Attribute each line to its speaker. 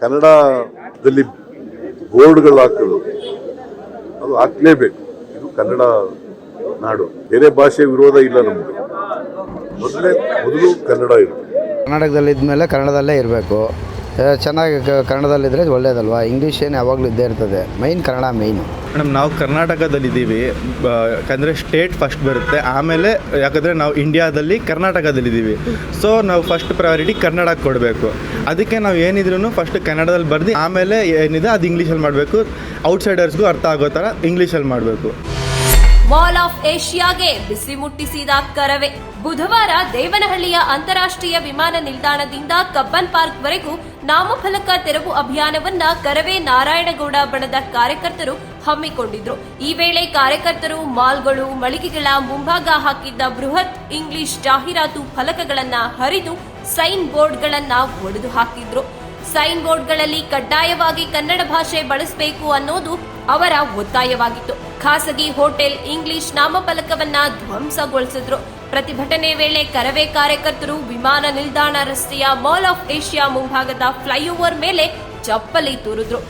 Speaker 1: ಕನ್ನಡದಲ್ಲಿ ಬೋರ್ಡ್ಗಳು ಹಾಕೋದು ಅದು ಹಾಕ್ಲೇಬೇಕು. ಇದು ಕನ್ನಡ ನಾಡು. ಬೇರೆ ಭಾಷೆ ವಿರೋಧ ಇಲ್ಲ ನಮಗೆ. ಮೊದಲೇ, ಮೊದಲು ಕನ್ನಡ ಇದ್ದ
Speaker 2: ಕರ್ನಾಟಕದಲ್ಲಿದ್ದ ಕನ್ನಡದಲ್ಲೇ ಇರಬೇಕು. ಚೆನ್ನಾಗಿ ಕನ್ನಡದಲ್ಲಿದ್ದರೆ ಒಳ್ಳೇದಲ್ವಾ? ಇಂಗ್ಲೀಷ್ ಏನು ಯಾವಾಗಲೂ ಇದ್ದೇ ಇರ್ತದೆ. ಮೈನ್ ಕನ್ನಡ ಮೈನು
Speaker 3: ಮೇಡಮ್ ನಾವು ಕರ್ನಾಟಕದಲ್ಲಿದ್ದೀವಿ. ಯಾಕಂದರೆ ಸ್ಟೇಟ್ ಫಸ್ಟ್ ಬರುತ್ತೆ. ಆಮೇಲೆ ಯಾಕಂದರೆ ನಾವು ಇಂಡಿಯಾದಲ್ಲಿ ಕರ್ನಾಟಕದಲ್ಲಿದ್ದೀವಿ. ಸೊ ನಾವು ಫಸ್ಟ್ ಪ್ರಯಾರಿಟಿ ಕನ್ನಡಕ್ಕೆ ಕೊಡಬೇಕು. ಅದಕ್ಕೆ ನಾವು ಏನಿದ್ರು ಫಸ್ಟ್ ಕನ್ನಡದಲ್ಲಿ ಬರ್ದು, ಆಮೇಲೆ ಏನಿದೆ ಅದು ಇಂಗ್ಲೀಷಲ್ಲಿ ಮಾಡಬೇಕು. ಔಟ್ಸೈಡರ್ಸ್ಗೂ ಅರ್ಥ ಆಗೋ ಥರ ಇಂಗ್ಲೀಷಲ್ಲಿ ಮಾಡಬೇಕು.
Speaker 4: ಮಾಲ್ ಆಫ್ ಏಷ್ಯಾಗೆ ಬಿಸಿ ಮುಟ್ಟಿಸಿದ ಕರವೇ. ಬುಧವಾರ ದೇವನಹಳ್ಳಿಯ ಅಂತಾರಾಷ್ಟ್ರೀಯ ವಿಮಾನ ನಿಲ್ದಾಣದಿಂದ ಕಬ್ಬನ್ ಪಾರ್ಕ್ ವರೆಗೂ ನಾಮಫಲಕ ತೆರವು ಅಭಿಯಾನವನ್ನ ಕರವೇ ನಾರಾಯಣಗೌಡ ಬಣದ ಕಾರ್ಯಕರ್ತರು ಹಮ್ಮಿಕೊಂಡಿದ್ರು. ಈ ವೇಳೆ ಕಾರ್ಯಕರ್ತರು ಮಾಲ್ಗಳು, ಮಳಿಗೆಗಳ ಮುಂಭಾಗ ಹಾಕಿದ್ದ ಬೃಹತ್ ಇಂಗ್ಲಿಷ್ ಜಾಹೀರಾತು ಫಲಕಗಳನ್ನ ಹರಿದು ಸೈನ್ ಬೋರ್ಡ್ಗಳನ್ನ ಒಡೆದು ಹಾಕಿದ್ರು. ಸೈನ್ ಬೋರ್ಡ್ಗಳಲ್ಲಿ ಕಡ್ಡಾಯವಾಗಿ ಕನ್ನಡ ಭಾಷೆ ಬಳಸಬೇಕು ಅನ್ನೋದು ಅವರ ಒತ್ತಾಯವಾಗಿತ್ತು. ಖಾಸಗಿ ಹೋಟೆಲ್ ಇಂಗ್ಲಿಷ್ ನಾಮಫಲಕವನ್ನ ಧ್ವಂಸಗೊಳಿಸಿದ್ರು. ಪ್ರತಿಭಟನೆ ವೇಳೆ ಕರವೇ ಕಾರ್ಯಕರ್ತರು ವಿಮಾನ ನಿಲ್ದಾಣ ರಸ್ತೆಯ ಮಾಲ್ ಆಫ್ ಏಷ್ಯಾ ಮುಂಭಾಗದ ಫ್ಲೈಓವರ್ ಮೇಲೆ ಚಪ್ಪಲಿ ತೂರಿದ್ರು.